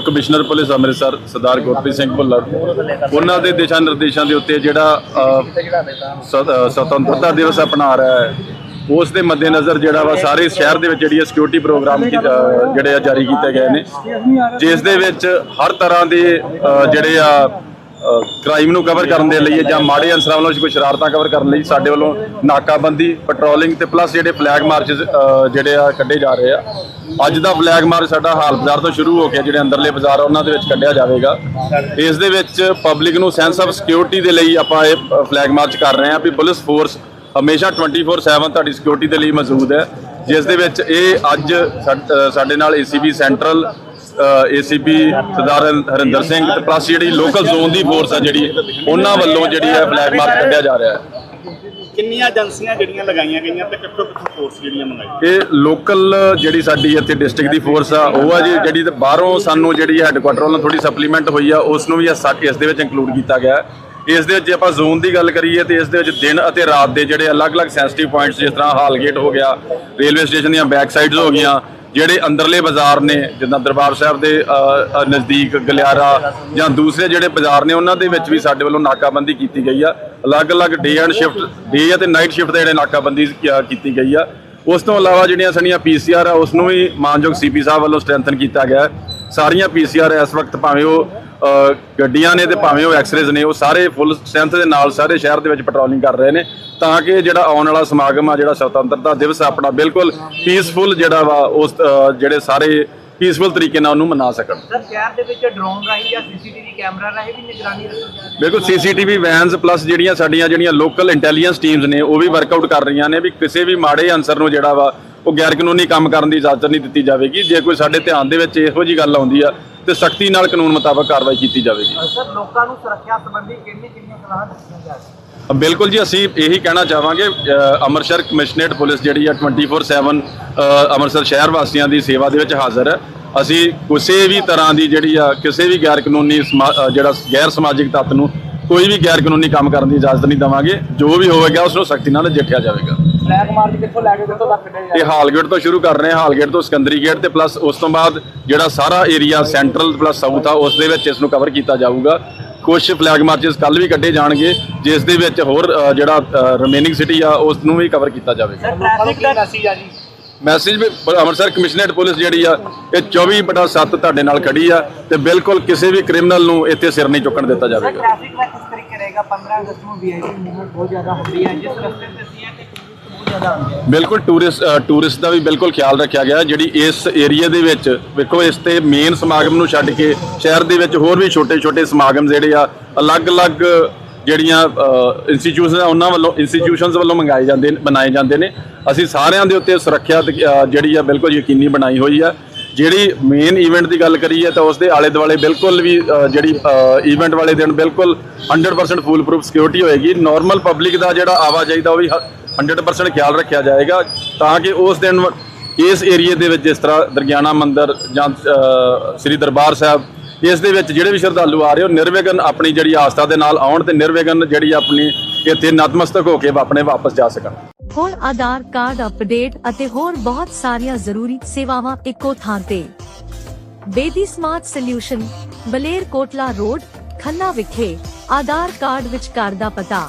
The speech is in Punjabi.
ਕਮਿਸ਼ਨਰ ਪੁਲਿਸ ਅੰਮ੍ਰਿਤਸਰ ਸਰਦਾਰ ਗੁਰਪ੍ਰੀਤ ਸਿੰਘ ਭੁੱਲਰ ਉਹਨਾਂ ਦੇ ਦਿਸ਼ਾ ਨਿਰਦੇਸ਼ਾਂ ਦੇ ਉੱਤੇ ਜਿਹੜਾ ਅ, ਸ- ਸੁਤੰਤਰਤਾ ਦਿਵਸ ਅਪਣਾ ਰਿਹਾ ਹੈ ਉਸ ਦੇ ਮੱਦੇਨਜ਼ਰ ਜਿਹੜਾ ਵਾ ਸਾਰੇ ਸ਼ਹਿਰ ਦੇ ਵਿੱਚ ਜਿਹੜੀ ਸਿਕਿਉਰਿਟੀ ਪ੍ਰੋਗਰਾਮ ਕੀ- ਅ, ਜਿਹੜੇ ਆ ਜਾਰੀ ਕੀਤੇ ਗਏ ਨੇ ਜਿਸ ਦੇ ਵਿੱਚ ਹਰ ਤਰ੍ਹਾਂ ਦੇ ਅ, ਜਿਹੜੇ ਆ ਕ੍ਰਾਈਮ ਨੂੰ ਕਵਰ ਕਰਨ ਦੇ ਲਈ ਜਾਂ ਮਾੜੇ ਅਨਸਰਾਂ ਵੱਲੋਂ ਕੋਈ ਸ਼ਰਾਰਤਾਂ ਕਵਰ ਕਰਨ ਲਈ ਸਾਡੇ ਵੱਲੋਂ ਨਾਕਾਬੰਦੀ ਪੈਟਰੋਲਿੰਗ ਤੇ ਪਲੱਸ ਜਿਹੜੇ ਫਲੈਗ ਮਾਰਚਸ ਜਿਹੜੇ ਆ ਕੱਢੇ ਜਾ ਰਹੇ ਆ। ਅੱਜ ਦਾ ਫਲੈਗ ਮਾਰਚ ਸਾਡਾ ਹਾਲ ਬਾਜ਼ਾਰ ਤੋਂ ਸ਼ੁਰੂ ਹੋ ਕੇ ਜਿਹੜੇ ਅੰਦਰਲੇ ਬਾਜ਼ਾਰ ਆ ਉਹਨਾਂ ਦੇ ਵਿੱਚ ਕੱਢਿਆ ਜਾਵੇਗਾ। ਇਸ ਦੇ ਵਿੱਚ ਪਬਲਿਕ ਨੂੰ ਸੈਂਸ ਆਫ ਸਿਕਿਉਰਿਟੀ ਦੇ ਲਈ ਆਪਾਂ ਇਹ ਫਲੈਗ ਮਾਰਚ ਕਰ ਰਹੇ ਹਾਂ ਵੀ ਪੁਲਿਸ ਫੋਰਸ ਹਮੇਸ਼ਾ 24/7 ਤੁਹਾਡੀ ਸਿਕਿਉਰਿਟੀ ਦੇ ਲਈ ਮੌਜੂਦ ਹੈ। ਜਿਸ ਦੇ ਵਿੱਚ ਇਹ ਅੱਜ ਸਾਡੇ ਨਾਲ ACB central ACP Sardar Harinder Singh ਤੇ ਪਲੱਸ ਜਿਹੜੀ ਲੋਕਲ ਜ਼ੋਨ ਦੀ ਫੋਰਸ ਆ ਜਿਹੜੀ ਉਹਨਾਂ ਵੱਲੋਂ ਜਿਹੜੀ ਹੈ ਫਲੈਗ ਮਾਰਚ ਕੱਢਿਆ ਜਾ ਰਿਹਾ ਹੈ ਕਿੰਨੀਆਂ ਏਜੰਸੀਆਂ ਜਿਹੜੀਆਂ ਲਗਾਈਆਂ ਗਈਆਂ ਤੇ ਕਿੱਥੋਂ ਕਿੱਥੋਂ ਫੋਰਸ ਜਿਹੜੀਆਂ ਮੰਗਾਈਆਂ ਇਹ ਲੋਕਲ ਜਿਹੜੀ ਸਾਡੀ ਇੱਥੇ ਡਿਸਟ੍ਰਿਕਟ ਦੀ ਫੋਰਸ ਆ ਉਹ ਆ ਜੀ ਜਿਹੜੀ ਤੇ ਬਾਹਰੋਂ ਸਾਨੂੰ ਜਿਹੜੀ ਹੈੱਡਕੁਆਟਰ ਵੱਲੋਂ ਥੋੜੀ ਸਪਲੀਮੈਂਟ ਹੋਈ ਆ ਉਸ ਨੂੰ ਵੀ ਇਸ ਦੇ ਵਿੱਚ ਇੰਕਲੂਡ ਕੀਤਾ ਗਿਆ। ਇਸ ਦੇ ਵਿੱਚ ਜੇ ਆਪਾਂ ਜ਼ੋਨ ਦੀ ਗੱਲ ਕਰੀਏ ਤੇ ਇਸ ਦੇ ਵਿੱਚ ਦਿਨ ਅਤੇ ਰਾਤ ਦੇ ਜਿਹੜੇ ਅਲੱਗ-ਅਲੱਗ ਸੈਂਸਿਟਿਵ ਪੁਆਇੰਟਸ ਜਿਸ ਤਰ੍ਹਾਂ ਹਾਲਗੇਟ ਹੋ ਗਿਆ ਰੇਲਵੇ ਸਟੇਸ਼ਨ ਦੀਆਂ ਬੈਕ ਸਾਈਡਸ ਹੋ ਗਈਆਂ ਜਿਹੜੇ ਅੰਦਰਲੇ ਬਾਜ਼ਾਰ ਨੇ, ਜਿੱਦਾਂ ਦਰਬਾਰ ਸਾਹਿਬ ਦੇ ਨਜ਼ਦੀਕ ਗਲਿਆਰਾ ਜਾਂ ਦੂਸਰੇ ਜਿਹੜੇ ਬਾਜ਼ਾਰ ਨੇ, ਉਹਨਾਂ ਦੇ ਵਿੱਚ ਵੀ ਸਾਡੇ ਵੱਲੋਂ ਨਾਕਾਬੰਦੀ ਕੀਤੀ ਗਈ ਆ ਅਲੱਗ-ਅਲੱਗ ਡੇ ਐਂਡ ਸ਼ਿਫਟ ਡੇ ਅਤੇ ਨਾਈਟ ਸ਼ਿਫਟ ਦੇ ਜਿਹੜੇ ਨਾਕਾਬੰਦੀ ਕੀਤੀ ਗਈ ਆ ਉਸ ਤੋਂ ਇਲਾਵਾ ਜਿਹੜੀਆਂ ਸਾਡੀਆਂ ਪੀਸੀਆਰ ਆ, ਉਸ ਨੂੰ ਵੀ ਮਾਨਯੋਗ ਸੀਪੀ ਸਾਹਿਬ ਵੱਲੋਂ ਸਟਰੈਂਥਨ ਕੀਤਾ ਗਿਆ ਹੈ। ਸਾਰੀਆਂ ਪੀਸੀਆਰ ਇਸ ਵਕਤ ਭਾਵੇਂ ਉਹ ਗੱਡੀਆਂ ਨੇ ਤੇ ਭਾਵੇਂ ਉਹ ਐਕਸਰੇਜ਼ ਨੇ ਉਹ ਸਾਰੇ ਫੁੱਲ ਸਟਰੈਂਥ ਦੇ ਨਾਲ ਸਾਰੇ ਸ਼ਹਿਰ ਦੇ ਵਿੱਚ ਪੈਟਰੋਲਿੰਗ ਕਰ ਰਹੇ ਨੇ ਤਾਂ ਕਿ ਜਿਹੜਾ ਆਉਣ ਵਾਲਾ ਸਮਾਗਮ ਆ ਜਿਹੜਾ ਸੁਤੰਤਰਤਾ ਦਿਵਸ ਆ ਆਪਣਾ ਬਿਲਕੁਲ ਪੀਸਫੁਲ ਜਿਹੜਾ ਵਾ ਉਸ ਜਿਹੜੇ ਸਾਰੇ ਪੀਸਫੁਲ ਤਰੀਕੇ ਨਾਲ ਉਹਨੂੰ ਮਨਾ ਸਕਣ। ਸਰ ਸ਼ਹਿਰ ਦੇ ਵਿੱਚ ਡਰੋਨ ਰਾਹੀਂ ਜਾਂ ਸੀਸੀਟੀਵੀ ਕੈਮਰਾ ਰਾਹੀਂ ਵੀ ਨਿਗਰਾਨੀ ਰੱਖੀ ਬਿਲਕੁਲ ਸੀਸੀਟੀਵੀ ਵੈਨਸ ਪਲੱਸ ਜਿਹੜੀਆਂ ਸਾਡੀਆਂ ਜਿਹੜੀਆਂ ਲੋਕਲ ਇੰਟੈਲੀਜੈਂਸ ਟੀਮਸ ਨੇ ਉਹ ਵੀ ਵਰਕਆਊਟ ਕਰ ਰਹੀਆਂ ਨੇ ਵੀ ਕਿਸੇ ਵੀ ਮਾੜੇ ਅਨਸਰ ਨੂੰ ਜਿਹੜਾ ਵਾ ਉਹ ਗੈਰ ਕਾਨੂੰਨੀ ਕੰਮ ਕਰਨ ਦੀ ਇਜਾਜ਼ਤ ਨਹੀਂ ਦਿੱਤੀ ਜਾਵੇਗੀ। ਜੇ ਕੋਈ ਸਾਡੇ ਧਿਆਨ ਦੇ ਵਿੱਚ ਇਹੋ ਜੀ ਗੱਲ ਆਉਂਦੀ ਆ ਤੇ ਸਖਤੀ ਨਾਲ ਕਾਨੂੰਨ ਮੁਤਾਬਕ ਕਾਰਵਾਈ ਕੀਤੀ ਜਾਵੇਗੀ। ਸਰ ਲੋਕਾਂ ਨੂੰ ਸੁਰੱਖਿਆ ਸੰਬੰਧੀ ਕਿੰਨੀ ਕਿੰਨੀ ਸਲਾਹ ਦਿੱਤੀਆਂ ਜਾ ਰਹੀਆਂ? ਬਿਲਕੁਲ ਜੀ ਅਸੀਂ ਇਹੀ ਕਹਿਣਾ ਚਾਹਾਂਗੇ ਅੰਮ੍ਰਿਤਸਰ ਕਮਿਸ਼ਨਰੇਟ ਪੁਲਿਸ ਜਿਹੜੀ ਆ 24/7 ਅ, ਅੰਮ੍ਰਿਤਸਰ ਸ਼ਹਿਰ ਵਾਸੀਆਂ ਦੀ ਸੇਵਾ ਦੇ ਵਿੱਚ ਹਾਜ਼ਰ ਹੈ। ਅਸੀਂ ਕਿਸੇ ਵੀ ਤਰ੍ਹਾਂ ਦੀ ਜਿਹੜੀ ਆ ਕਿਸੇ ਵੀ ਗੈਰ ਕਾਨੂੰਨੀ ਜਿਹੜਾ ਗੈਰ ਸਮਾਜਿਕ ਤੱਤ ਨੂੰ ਕੋਈ ਵੀ ਗੈਰ ਕਾਨੂੰਨੀ ਕੰਮ ਕਰਨ ਦੀ ਇਜਾਜ਼ਤ ਨਹੀਂ ਦੇਵਾਂਗੇ। ਜੋ ਵੀ ਹੋਵੇਗਾ ਉਸ ਨੂੰ ਸਖਤੀ ਨਾਲ ਨਜਿੱਠਿਆ ਜਾਵੇਗਾ। ਫਲੈਗ ਮਾਰਚ ਕਿੱਥੋਂ ਲੈ ਕੇ ਕਿੱਥੋਂ ਤੱਕ ਕੱਢਿਆ ਜਾ ਇਹ ਹਾਲਗੇਟ ਤੋਂ ਸ਼ੁਰੂ ਕਰ ਰਹੇ ਹਾਂ ਹਾਲਗੇਟ ਤੋਂ ਸਿਕੰਦਰੀ ਗੇਟ ਤੇ ਪਲੱਸ ਉਸ ਤੋਂ ਬਾਅਦ ਜਿਹੜਾ ਸਾਰਾ ਏਰੀਆ ਸੈਂਟਰਲ ਪਲੱਸ ਸਾਊਥ ਆ ਉਸ ਦੇ ਵਿੱਚ ਇਸ ਨੂੰ ਕਵਰ ਕੀਤਾ ਜਾਊਗਾ। ਕੁਝ ਫਲੈਗ ਮਾਰਚਸ ਕੱਲ ਵੀ ਕੱਢੇ ਜਾਣਗੇ ਜਿਸ ਦੇ ਵਿੱਚ ਹੋਰ ਅ, ਜਿਹੜਾ ਰਿਮੇਨਿੰਗ ਸਿਟੀ ਆ ਉਸ ਨੂੰ ਵੀ ਕਵਰ ਕੀਤਾ ਜਾਵੇਗਾ। ਸਰ ਟ੍ਰੈਫਿਕ ਦਾ ਮੈਸੇਜ ਆ ਜੀ? ਮੈਸੇਜ ਵੀ ਪ- ਅੰਮ੍ਰਿਤਸਰ ਕਮਿਸ਼ਨਰੇਟ ਪੁਲਿਸ ਜਿਹੜੀ ਆ ਇਹ 24/7 ਤੁਹਾਡੇ ਨਾਲ ਖੜੀ ਆ ਤੇ ਬਿਲਕੁਲ ਕਿਸੇ ਵੀ ਕ੍ਰਿਮੀਨਲ ਨੂੰ ਇੱਥੇ ਸਿਰ ਨਹੀਂ ਚੁੱਕਣ ਦਿੱਤਾ ਜਾਵੇਗਾ। ਟ੍ਰੈਫਿਕ ਦਾ ਕਿਸ ਤਰੀਕੇ ਰਹੇਗਾ? 15 ਅਗਸਤ ਨੂੰ ਵੀਆਈਪੀ ਮੂਵਮੈਂਟ ਬਹੁਤ ਜ਼ਿਆਦਾ ਹੁੰਦੀ ਹੈ ਜਿਸ ਰਸਤੇ ਤੇ ਸੀ ਹੈ ਬਿਲਕੁਲ ਟੂਰਿਸਟ ਟੂਰਿਸਟ ਦਾ ਵੀ ਬਿਲਕੁਲ ਖਿਆਲ ਰੱਖਿਆ ਗਿਆ, ਜਿਹੜੀ ਇਸ ਏਰੀਆ ਦੇ ਵਿੱਚ, ਵੇਖੋ, ਇਸ ਤੇ ਮੇਨ ਸਮਾਗਮ ਨੂੰ ਛੱਡ ਕੇ ਸ਼ਹਿਰ ਦੇ ਵਿੱਚ ਹੋਰ ਵੀ ਛੋਟੇ-ਛੋਟੇ ਸਮਾਗਮ ਜਿਹੜੇ ਆ, ਅਲੱਗ-ਅਲੱਗ ਜਿਹੜੀਆਂ ਇੰਸਟੀਚਿਊਸ਼ਨਸ ਉਹਨਾਂ ਵੱਲੋਂ ਇੰਸਟੀਚਿਊਸ਼ਨਸ ਵੱਲੋਂ ਮੰਗਾਏ ਜਾਂਦੇ ਨੇ, ਬਣਾਏ ਜਾਂਦੇ ਨੇ। ਅਸੀਂ ਸਾਰਿਆਂ ਦੇ ਉੱਤੇ ਸੁਰੱਖਿਆ ਜਿਹੜੀ ਆ ਬਿਲਕੁਲ ਯਕੀਨੀ ਬਣਾਈ ਹੋਈ ਆ। ਜਿਹੜੀ ਮੇਨ ਈਵੈਂਟ ਦੀ ਗੱਲ ਕਰੀਏ ਤਾਂ ਉਸ ਦੇ ਆਲੇ ਦੁਆਲੇ ਬਿਲਕੁਲ ਵੀ ਜਿਹੜੀ ਈਵੈਂਟ ਵਾਲੇ ਦਿਨ ਬਿਲਕੁਲ 100% ਫੂਲ ਪ੍ਰੂਫ ਸਿਕਿਉਰਿਟੀ ਹੋਏਗੀ। ਨਾਰਮਲ ਪਬਲਿਕ ਦਾ ਜਿਹੜਾ ਆਵਾਜਾਈ ਦਾ ਉਹ ਵੀ 100% ਖਿਆਲ ਰੱਖਿਆ ਜਾਏਗਾ ਤਾਂ ਕਿ ਉਸ ਦਿਨ ਇਸ ਏਰੀਏ ਦੇ ਵਿੱਚ ਜਿਸ ਤਰ੍ਹਾਂ ਦਰਗਿਆਨਾ ਮੰਦਿਰ ਜਾਂ ਸ੍ਰੀ ਦਰਬਾਰ ਸਾਹਿਬ, ਇਸ ਦੇ ਵਿੱਚ ਜਿਹੜੇ ਵੀ ਸ਼ਰਧਾਲੂ ਆ ਰਹੇ ਹੋ ਨਿਰਵਿਘਨ ਆਪਣੀ ਜਿਹੜੀ ਆਸਥਾ ਦੇ ਨਾਲ ਆਉਣ ਤੇ ਨਿਰਵਿਘਨ ਜਿਹੜੀ ਆਪਣੀ ਇੱਥੇ ਨਤਮਸਤਕ ਹੋ ਕੇ ਆਪਣੇ ਵਾਪਸ ਜਾ ਸਕਣ। ਹੁਣ ਆਧਾਰ ਕਾਰਡ ਅਪਡੇਟ ਅਤੇ ਹੋਰ ਬਹੁਤ ਸਾਰੀਆਂ ਜ਼ਰੂਰੀ ਸੇਵਾਵਾਂ ਇੱਕੋ ਥਾਂ ਤੇ। Bedi smart solution, Baler Kotla road, Khanna ਵਿਖੇ ਆਧਾਰ ਕਾਰਡ ਵਿੱਚ ਘਰ ਦਾ ਪਤਾ।